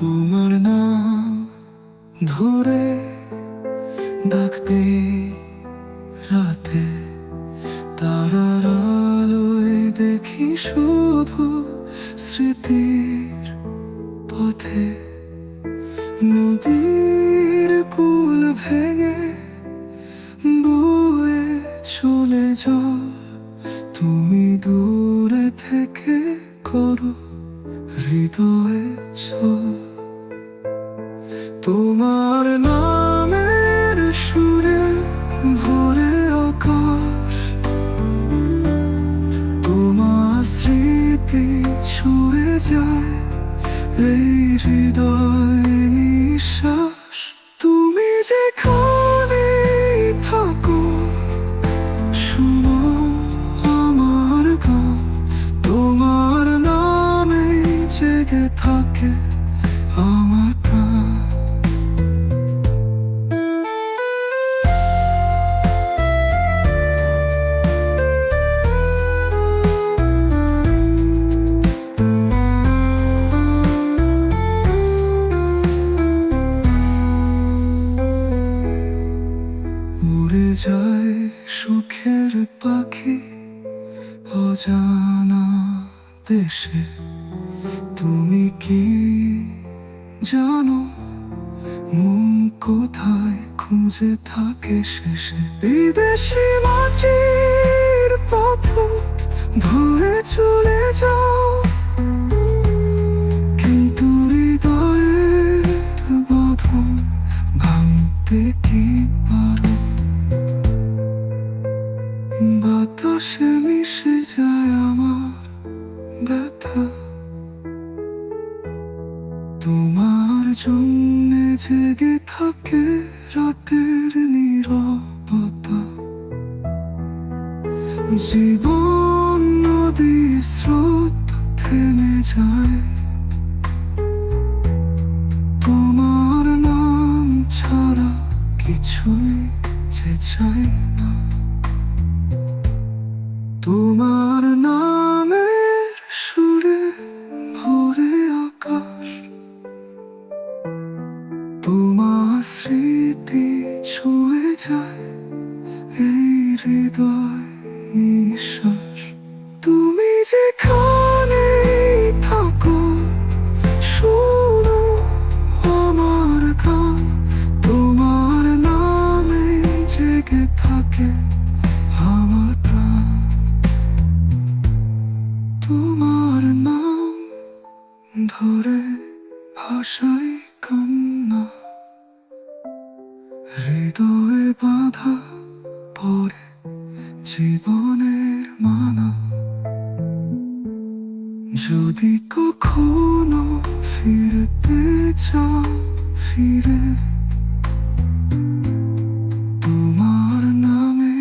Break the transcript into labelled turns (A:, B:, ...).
A: তোমার নাম ধরে ডাকতে রাতে তারার আলোয় দেখি শুধু স্মৃতির পথে। নদীর কুল ভেঙে বয়ে চলে যাও। তুমি দূরে থেকে করো তোমার নামের সুরে ভরে আকাশ। তোমার স্মৃতি ছুঁয়ে যায় এই হৃদয় নিঃশ্বাস। সুখের পাখি অজানা দেশে তুমি কি জানো মন কোথায় খুঁজে থাকে শেষে? বিদেশি মাটির বাতাসে মিশে যায় আমার ব্যথা। তোমার জন্য জেগে থাকে রাতের নীরবতা। জীবন নদী স্রোত থেমে যায়। তোমার নামের সুরে ভরে আকাশ। তোমার স্মৃতি ছুঁয়ে যায়। তোমার নাম ধরে ভাষাই কান্না। হৃদয়ে পড়ে জীবনের যদি কখনো ফিরতে চাও ফিরে, তোমার নামে